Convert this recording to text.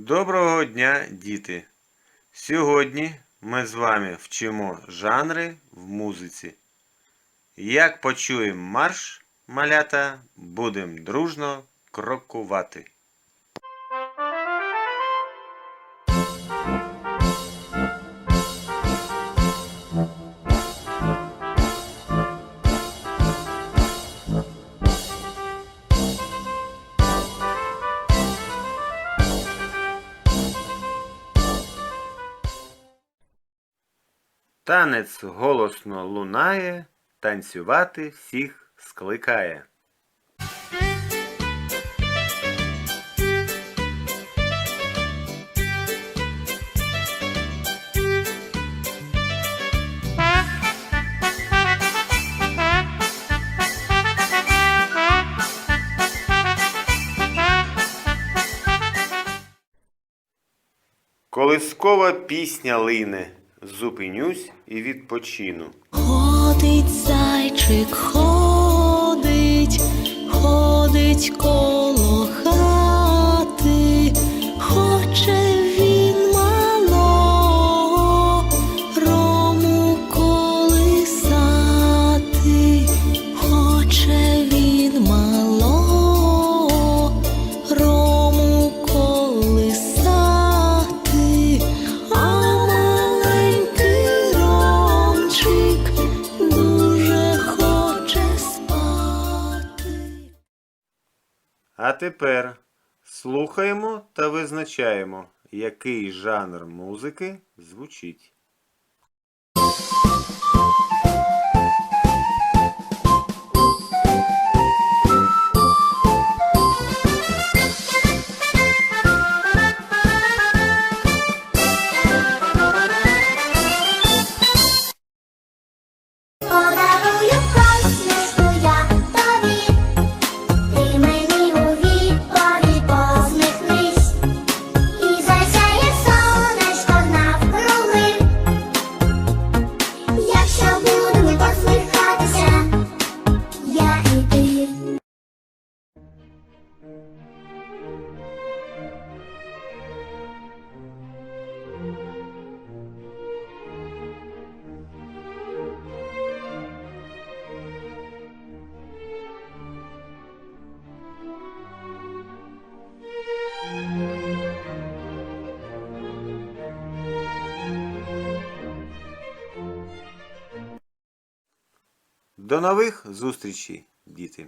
Доброго дня, діти! Сьогодні ми з вами вчимо жанри в музиці. Як почуємо марш, малята, будемо дружно крокувати. Танець голосно лунає, танцювати всіх скликає. Колискова пісня лине, зупинюсь і відпочину. Ходить зайчик, ходить, ходить коло А тепер слухаємо та визначаємо, який жанр музики звучить. До нових зустрічей, діти!